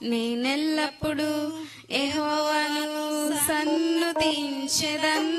నేనెల్లప్పుడు ఎహోవను సన్నుతించెదన్.